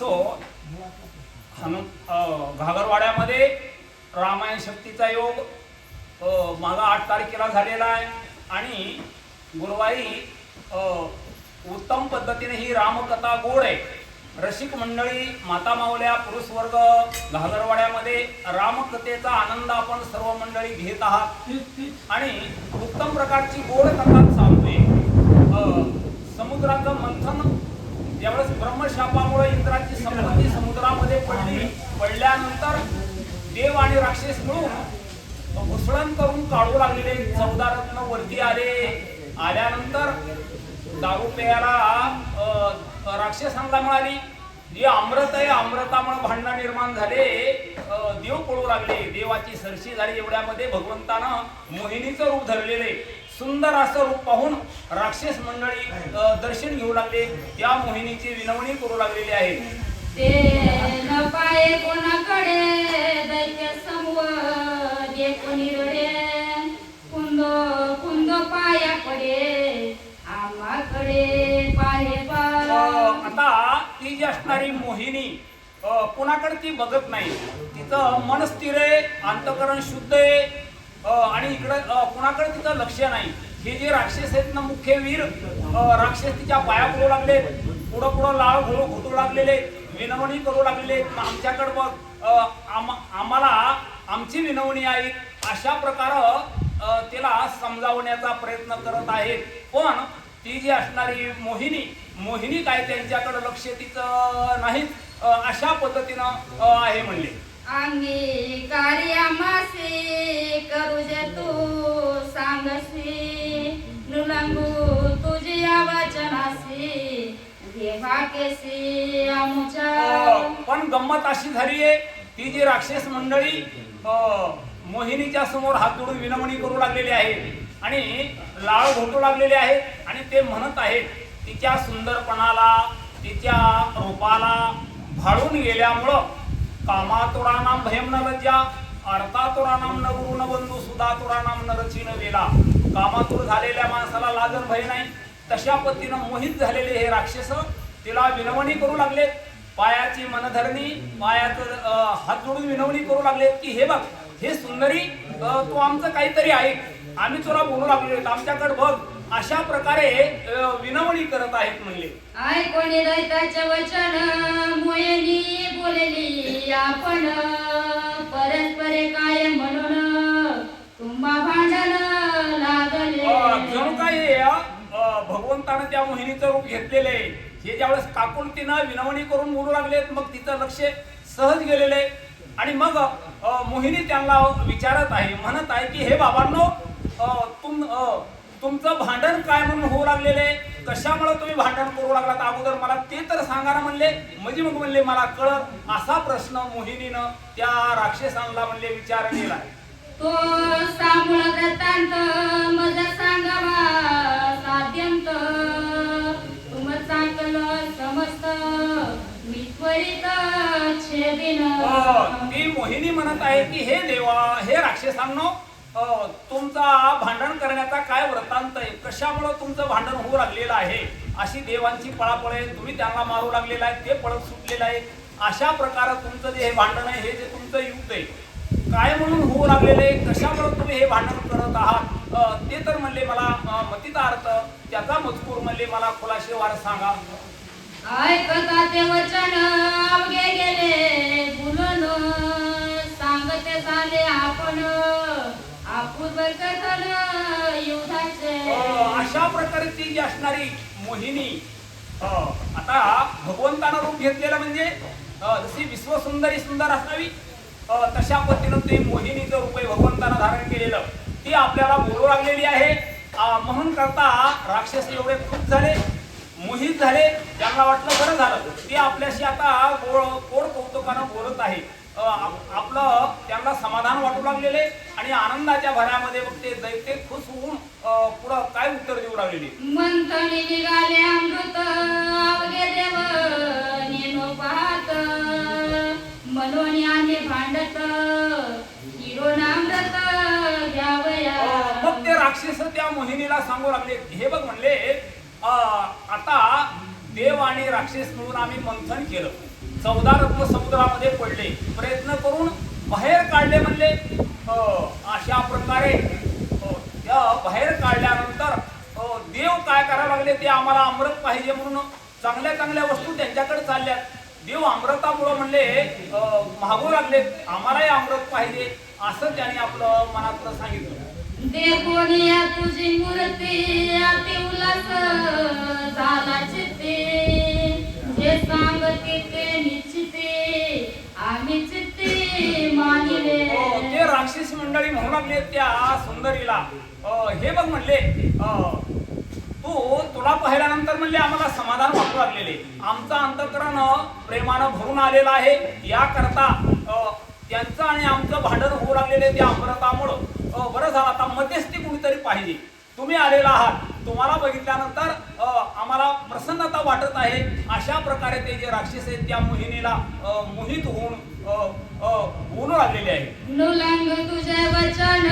असो हनु घागरवाड्यामध्ये रामायण शक्तीचा योग माझा आठ तारखेला झालेला आहे. आणि गुरुवारी उत्तम पद्धतीने ही रामकथा गोड आहे. रसिक मंडळी माता मावल्या पुरुष वर्ग घागरवाड्यामध्ये रामकथेचा आनंद आपण सर्व मंडळी घेत आहात. आणि उत्तम प्रकारची गोड कथा आहे समुद्राचं मंथन त्यावेळेस ब्रह्मशापामुळे इंद्राची संपत्ती समुद्रामध्ये पडली. पडल्यानंतर देव आणि राक्षस मिळून घुसळण करून काढू लागलेले चौदा रत्न वरती आले. आल्यानंतर दारू प्यायला राक्षसांना मिळाली. जे अमृत आहे अमृतामुळे भांडणं निर्माण झाले. देव पळू लागले. देवाची सरशी झाली एवढ्यामध्ये भगवंतानं मोहिनीचं रूप धरलेले सुंदर असं रूप पाहून राक्षस मंडळी दर्शन घेऊ लागले. त्या मोहिनीची विनवणी करू लागलेली आहे. ते न पाये कोणाकडे दैत्य समूह कोणी रडे कुंद कुंद पाया पडे आम्हाकडे पाहे आता ती जी असणारी मोहिनी कुणाकडे ती बघत नाही. तिचं मन स्थिर आहे अंतकरण शुद्ध आहे. आणि इकडं कुणाकडे तिचं लक्ष नाही. हे जे राक्षस आहेत ना मुख्य वीर राक्षस तिच्या पाया पडू लागले. पुढं पुढं लाळ घोळ घोटू लागलेले. विनवणी करू लागलेले. आमच्याकडं बघ आम- आम्हाला आमची विनवणी आहे. अशा प्रकार तिला समजावण्याचा प्रयत्न करत आहे. पण ती जी असणारी मोहिनी मोहिनी काय त्यांच्याकडं लक्ष तिचं नाही अशा पद्धतीनं आहे म्हणले. अंगी कार्यामासे करू जे तू सांगसी नुलंगू तुझी वचनासी देवा केसी आमच्या पण गंमत अशी झाली आहे ती जी राक्षस मंडळी मोहिनीच्या समोर हात जोडून विनवणी करू लागलेली आहे आणि लाळ घोटू लागलेले आहेत आणि ते म्हणत आहेत तिच्या सुंदरपणाला तिच्या रूपाला भाळून गेल्यामुळं कामातुरानाम भयम न लज्जा अर्थातुरानाम न गुरु न बंधू सुधातुरानाम न रची न वेला. कामातुर झालेल्या माणसाला लाजन भय नाही. तशा पद्धतीनं मोहित झालेले हे राक्षस तिला विनवणी करू लागले. पायाची मनधरणी पायाचं हात जोडून विनवणी करू लागले की हे बघ हे सुंदरी तू आमचं काहीतरी आहे आम्ही तुला बोलू लागलो आमच्याकडे बघ. अशा प्रकारे विनवणी करत आहेत म्हणले. आय कोणी दैताचे वचन मोयनी बोलली आपण. परस्परे काय म्हणून तुम्हा भांडण लागले. जणू काय हे, भगवंतानं त्या मोहिनीचं रूप घेतलेलं आहे. हे ज्यावेळेस काकुलतीनं विनवणी करून बोलू लागलेत मग तिचं लक्ष सहज गेलेलं आहे. आणि मग मोहिनी त्यांना विचारत आहे म्हणत आहे की हे बाबांनो तुम तुमचं भांडण काय म्हणून होऊ लागलेलं? आहे कशामुळे तुम्ही भांडण करू लागलात? अगोदर मला ते तर सांगा ना म्हणले. म्हणजे मग म्हणले मला कळत असा प्रश्न मोहिनीनं त्या राक्षसांना म्हणले विचारलेला तो सामुळ वृत्तांत मज सांगावा साध्यंत. तुम चांगलं समस्त मी त्वरित छेदिन. ती मोहिनी म्हणत आहे की हे देवा हे राक्षसांनो तुमचा भांडण करण्याचा काय वृत्तांत आहे? कशामुळे तुमचं भांडण होऊ लागलेलं आहे? अशी देवांची पळापळ आहे तुम्ही त्यांना मारू लागलेला आहे ते पळत सुटलेलं आहे. अशा प्रकारे तुमचं जे हे भांडण आहे हे जे तुमचं युद्ध आहे काय म्हणून होऊ लागलेले कशामुळे तुम्ही हे भांडण करत आहात? ते तर म्हणले मला मतीचा अर्थ त्याचा मजकूर म्हणले मला खुलाशेवार सांगा. ऐकता ते वचन अवघे गेले बोलून सांगते झाले आपण. प्रकारे ती जी असणारी मोहिनी आता भगवंतानं रूप घेतलेलं म्हणजे जशी विश्वसुंदरी सुंदर असावी तशा पद्धतीनं ते मोहिनीचं रूप आहे भगवंतानं धारण केलेलं ती आपल्याला बोलू लागलेली आहे. म्हणून करता राक्षस एवढे खूप झाले मोहित झाले त्यांना वाटलं बरं झालं ते आपल्याशी आता गोड गोड कौतुकानं बोलत आहे. आप- आपलं त्यांना समाधान वाटू लागलेले आणि आनंदाच्या भरामध्ये मग ते दैत्य खुश होऊन पुढं काय उत्तर देऊ लागलेले? मंथनी निघाले अमृत अवघे देव नेनो पाहत. मनोनी आम्ही भांडत हिरोनामृत घ्यावया. मग ते राक्षस त्या मोहिनीला सांगू लागले हे बघ म्हणले आता देव आणि राक्षस मिळून आम्ही मंथन केलं. चौदा रत्न समुद्रामध्ये पडले. प्रयत्न करून बाहेर काढले म्हणले. अशा प्रकारे तर बाहेर काढल्यानंतर देव काय करायला लागले ते आम्हाला अमृत पाहिजे म्हणून चांगल्या चांगल्या वस्तू त्यांच्याकडे चालल्यात. देव अमृतामुळं म्हणले मागू लागले आम्हालाही अमृत पाहिजे असं त्याने आपलं मनातलं सांगितलं. देवोनिया तुझी मूर्ती अति उल्हास झाला चित्ते. जे सांगते ते निच आम्ही चित्ते मानिले. ते हो, राक्षस मंडळी म्हणू लागले त्या सुंदरीला. हे बघ म्हणले तू तुला पाहिल्यानंतर म्हणले आम्हाला समाधान वाटू लागलेले. आमचं अंतकरण प्रेमानं भरून आलेलं आहे. याकरता अ, त्यांचं आणि आमचं भांडण होऊ लागलेले त्या अमृतामुळं अ, बरं झालं आता मध्यस्थी कुणीतरी पाहिजे. तुम्ही आलेला आहात. तुम्हाला बघितल्यानंतर अ, आम्हाला प्रसन्नता वाटत आहे. अशा प्रकारे ते जे राक्षस आहेत त्या मोहिनीला मोहित होऊन बोलू लागलेले आहे नुलंग तुझे वचन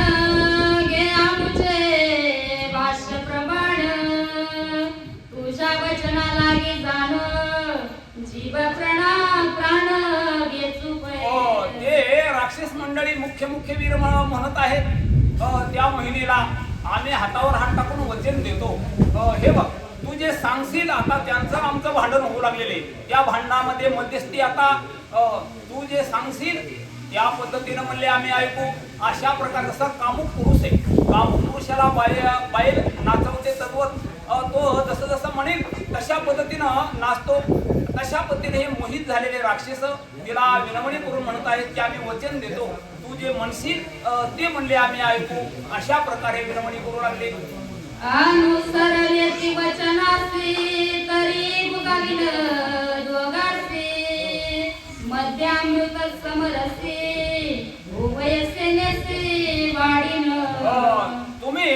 घे आमुचे भाष्य प्रमाण तुझ्या वचना लागी जाण जीव प्रणा प्राण घेचू अ, ते राक्षस मंडळी मुख्य मुख्य वीर म्ह- म्हणत आहेत. त्या महिलेला आम्ही हातावर हात टाकून वचन देतो. हे बघ तू जे सांगशील आता त्यांचं आमचं भांडण होऊ लागलेले या भांडणामध्ये मध्यस्थी आता तू जे सांगशील या पद्धतीनं म्हणले आम्ही ऐकू. अशा प्रकार जसा कामुक पुरुष आहे. कामुक पुरुषाला बाय बाईल नाचवते तद्वत तो जसं जसं म्हणेल तशा पद्धतीनं नाचतो. तशा पद्धतीने हे मोहित झालेले राक्षस तिला विनवणी करून म्हणत आहेत की आम्ही वचन देतो. जे म्हणशील? ते म्हणले आम्ही ऐकू. अशा प्रकारे विनवणी करू लागले. अनुसरलेती वचनासी तरी मुगाविन दोगासी मध्यामृत समरसी उभय सेनेसी वाढीन. अ, तुम्ही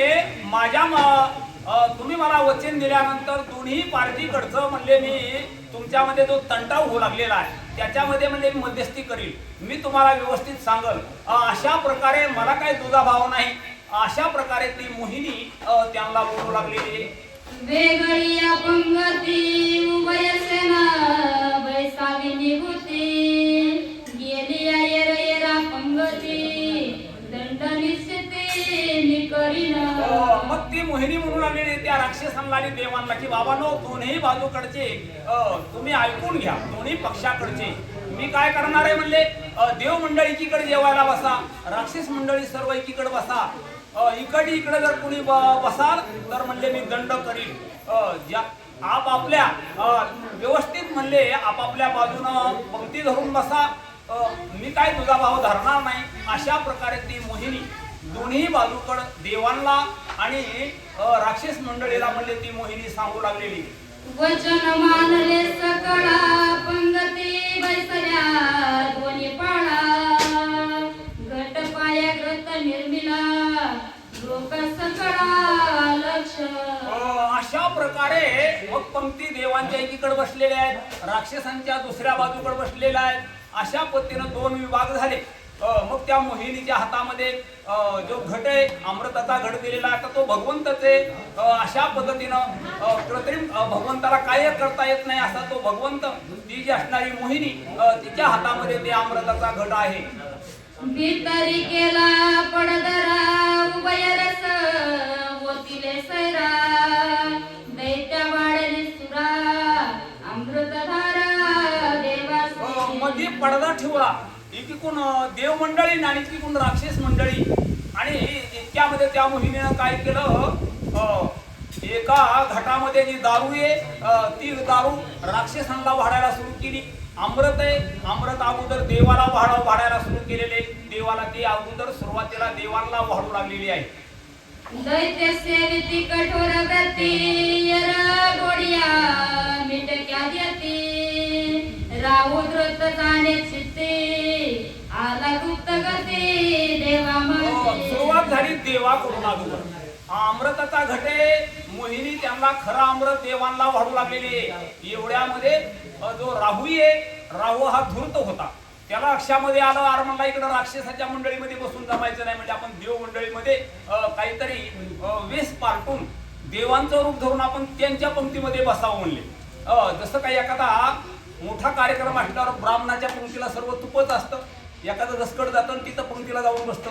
माझ्या तुम्ही मला वचन दिल्यानंतर दोन्ही पार्टीकडचं म्हणले मी तुमच्यामध्ये जो तंटाव होऊ लागलेला आहे. त्याच्यामध्ये म्हणजे मी मध्यस्थी करील. मी तुम्हाला व्यवस्थित सांगल. अशा प्रकारे मला काही दुजाभाव नाही. अशा प्रकारे ती मोहिनी त्यांना बोलू लागलेली आहे. वेगळी अपंगती उभय सेना निभूती मग ती मोहिनी म्हणून आलेली त्या राक्षसांना आणि देवांना की बाबांनो दोन्ही बाजूकडचे तुम्ही ऐकून घ्या दोन्ही पक्षाकडचे. मी काय करणार आहे म्हणले देव मंडळी एकीकडे जेवायला बसा राक्षस मंडळी सर्व एकीकडे बसा इकडे इकडे जर कुणी ब- बसाल तर म्हणले मी दंड करील ज्या आपापल्या व्यवस्थित म्हणले आपापल्या बाजूनं पंक्ती धरून बसा. मी काय तुझा भाव धरणार नाही? अशा प्रकारे ती मोहिनी दोन्ही बाजूकड देवांना आणि राक्षस मंडळीला म्हणले ती मोहिनी सांगू लागलेली. वचन मानले सकळा पंगती बैसल्या दोन्ही पाळा. घट पाया ग्रत निर्मिला लोक सकळा लक्ष. अशा प्रकारे मग पंक्ती देवांच्या एकीकडे बसलेल्या आहेत राक्षसांच्या दुसऱ्या बाजूकडे बसलेल्या आहेत. अशा पद्धतीनं दोन विभाग झाले. मग त्या मोहिनीच्या हातामध्ये जो घट आहे अमृताचा घट दिलेला आहे तर तो भगवंतच अशा पद्धतीनं कृत्रिम भगवंताला काय करता येत नाही असा तो भगवंत ती जी असणारी मोहिनी तिच्या हातामध्ये ते अमृताचा घट आहे. भीतरी केला पडदरा सैरा दैत्या सुरा अमृतधारा पडदा ठेवला एकीकडून कोण देव मंडळी आणि एकीकडून राक्षस मंडळी. आणि इतक्यामध्ये त्या मोहिमेनं काय केलं? एका घटामध्ये जी दारू आहे ती दारू राक्षसांना वाढायला सुरू केली. अमृत आहे. अमृत अगोदर देवाला वाढ वाढायला सुरू केलेले. देवाला ती अगोदर सुरुवातीला देवांना वाढू लागलेली आहे. दैत्य कठोर व्रती यर गोडिया मिटक्या जाणे चित्ते. आला गुप्त गती देवा हो, सुरुवात झाली देवाकडून अगोदर अमृताचा घटे मोहिनी त्यांना खरा अमृत देवांना वाढू लागलेले एवढ्यामध्ये जो राहू आहे राहू हा धूर्त होता. त्याला अक्षामध्ये आलं आर म्हणला इकडं राक्षसाच्या मंडळीमध्ये बसून जमायचं नाही म्हणजे आपण देव मंडळीमध्ये काहीतरी वेस पार्टून देवांचं रूप धरून आपण त्यांच्या पंक्तीमध्ये बसावं म्हणले. जसं काही एखादा मोठा कार्यक्रम असल्यावर ब्राह्मणाच्या पंक्तीला सर्व तुपच असतं. एखादं रसकड जातं आणि तिथं पंक्तीला जाऊन बसतं.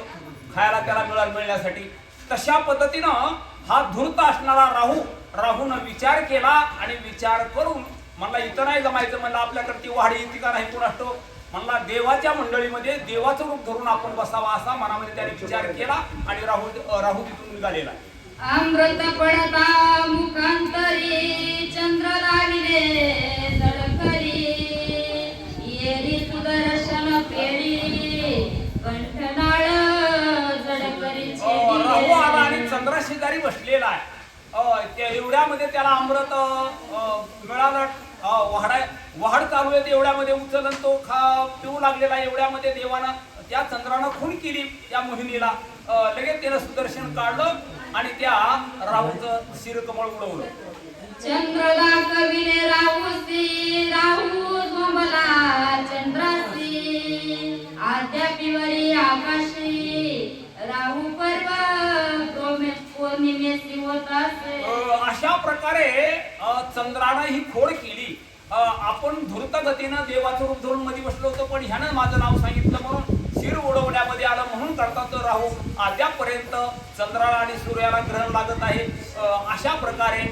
खायला त्याला मिळा मिळण्यासाठी. तशा पद्धतीनं हा धूर्त असणारा राहू राहून विचार केला आणि विचार करून म्हणला इथं नाही जमायचं म्हणलं आपल्याकडे ती वाढी येते का नाही कोण असतो म्हणला देवाच्या मंडळीमध्ये देवाचं रूप धरून आपण बसावा असा मनामध्ये त्याने विचार केला आणि राहू राहू तिथून निघालेला. अमृत पडता मुखांतरी. शेजारी बसलेला आहे. त्या एवढ्यामध्ये त्याला अमृत मिळालं अ, वहाडा वहाड चालू आहे एवढ्यामध्ये उचलून तो खा पिऊ लागलेला एवढ्यामध्ये देवानं त्या चंद्रानं खून केली त्या मोहिनीला. लगेच त्यानं सुदर्शन काढलं आणि त्या राहूचं शिरकमळ उडवलं. चंद्रला कविले राहूसी राहू झोंबला चंद्रासी आद्या पिवरी आकाशी राहू पर्व अशा प्रकारे चंद्रानं ही खोड केली. आपण धूर्त गतीनं देवाचं रूप धरून मध्ये बसलो होतो पण ह्यानं माझं नाव सांगितलं म्हणून शिर उडवण्यामध्ये आलं म्हणून करतात राहू अद्यापर्यंत चंद्राला आणि सूर्याला ग्रहण लागत आहे. अशा प्रकारे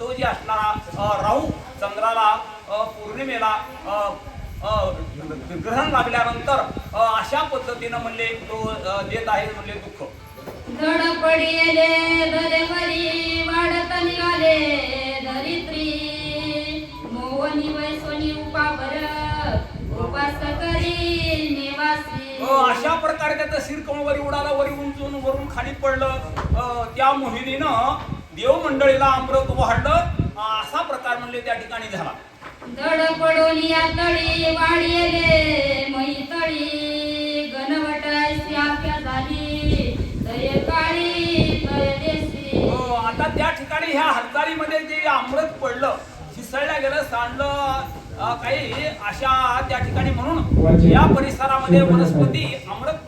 तो जे असणारा राहू चंद्राला पौर्णिमेला ग्रहण लागल्यानंतर अशा पद्धतीनं म्हणले तो देत आहे म्हणले दुःख. धडपडिले दरेवरी वाढत निघाले धरित्री मोहनी वैसोनी उपावर उपास करी निवासी. अशा प्रकारे त्याचं शिरकमवरी उडाला वरी उंचून वरून खाली पडलं. त्या मोहिनीनं देवमंडळीला अमृत वाढलं असा प्रकार म्हणले त्या ठिकाणी झाला. धडपडून या तळी वाढिले मै तळी हो, आता त्या ठिकाणी ह्या हालचालीमध्ये जे अमृत पडलं शिसळल्या गेलं सांडलं काही अशा त्या ठिकाणी म्हणून या परिसरामध्ये वनस्पती अमृत